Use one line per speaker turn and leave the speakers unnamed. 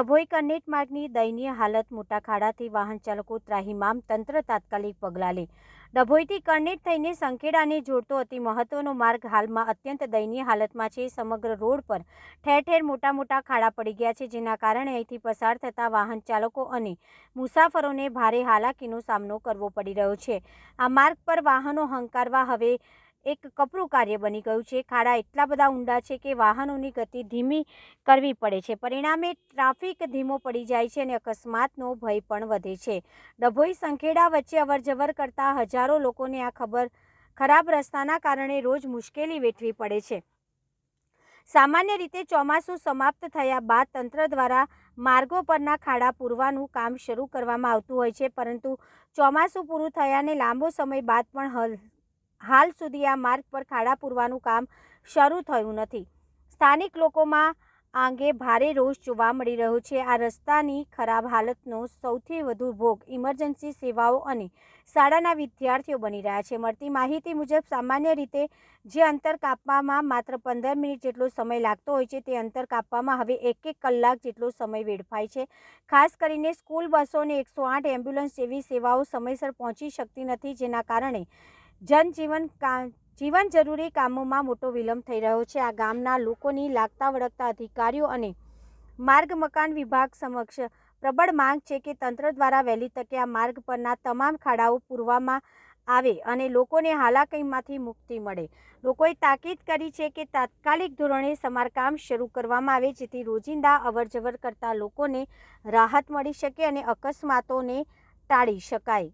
ડભોઈ કનેટ માર્ગની દયનીય હાલત મોટા ખાડાથી વાહન ચાલકો ત્રાહિમામ તંત્ર તાત્કાલિક પગલાં લે. ડભોઈથી કરનેટ થઈને સંખેડાને જોડતો અતિ મહત્વનો માર્ગ હાલમાં અત્યંત દયનીય હાલતમાં છે. સમગ્ર રોડ પર ઠેર ઠેર મોટા મોટા ખાડા પડી ગયા છે, જેના કારણે અહીંથી પસાર થતા વાહન ચાલકો અને મુસાફરોને ભારે હાલાકીનો સામનો કરવો પડી રહ્યો છે. આ માર્ગ પર વાહનો હંકારવા હવે એક કપરું કાર્ય બની ગયું છે. ખાડા એટલા બધા ઊંડા છે કે વાહનોની ગતિ ધીમી કરવી પડે છે. પરિણામે ટ્રાફિક ધીમો પડી જાય છે અને અકસ્માતનો ભય પણ વધે છે. ડભોઈ સંખેડા વચ્ચે અવરજવર કરતા હજારો લોકોને આ ખબર ખરાબ રસ્તાના કારણે રોજ મુશ્કેલી વેઠવી પડે છે. સામાન્ય રીતે ચોમાસું સમાપ્ત થયા બાદ તંત્ર દ્વારા માર્ગો પરના ખાડા પૂરવાનું કામ શરૂ કરવામાં આવતું હોય છે. પરંતુ ચોમાસું પૂરું થયાને લાંબો સમય બાદ પણ હલ હાલ સુધી આ માર્ગ પર ખાડા પૂરવાનું કામ શરૂ થયું નથી. સ્થાનિક લોકોમાં આ અંગે ભારે રોષ જોવા મળી રહ્યો છે. આ રસ્તાની ખરાબ હાલતનો સૌથી વધુ ભોગ ઇમરજન્સી સેવાઓ અને શાળાના વિદ્યાર્થીઓ બની રહ્યા છે. મળતી માહિતી મુજબ, સામાન્ય રીતે જે અંતર કાપવામાં માત્ર પંદર મિનિટ જેટલો સમય લાગતો હોય છે, તે અંતર કાપવામાં હવે એક એક કલાક જેટલો સમય વેડફાય છે. ખાસ કરીને સ્કૂલ બસો અને એકસો આઠ એમ્બ્યુલન્સ જેવી સેવાઓ સમયસર પહોંચી શકતી નથી, જેના કારણે જનજીવન જીવન જરૂરી કામોમાં મોટો વિલંબ થઈ રહ્યો છે. આ ગામના લોકોની લાગતા વળગતા અધિકારીઓ અને માર્ગ મકાન વિભાગ સમક્ષ પ્રબળ માંગ છે કે તંત્ર દ્વારા વહેલી તકે આ માર્ગ પરના તમામ ખાડાઓ પૂરવામાં આવે અને લોકોને હાલાકીમાંથી મુક્તિ મળે. લોકોએ તાકીદ કરી છે કે તાત્કાલિક ધોરણે સમારકામ શરૂ કરવામાં આવે, જેથી રોજિંદા અવરજવર કરતા લોકોને રાહત મળી શકે અને અકસ્માતોને ટાળી શકાય.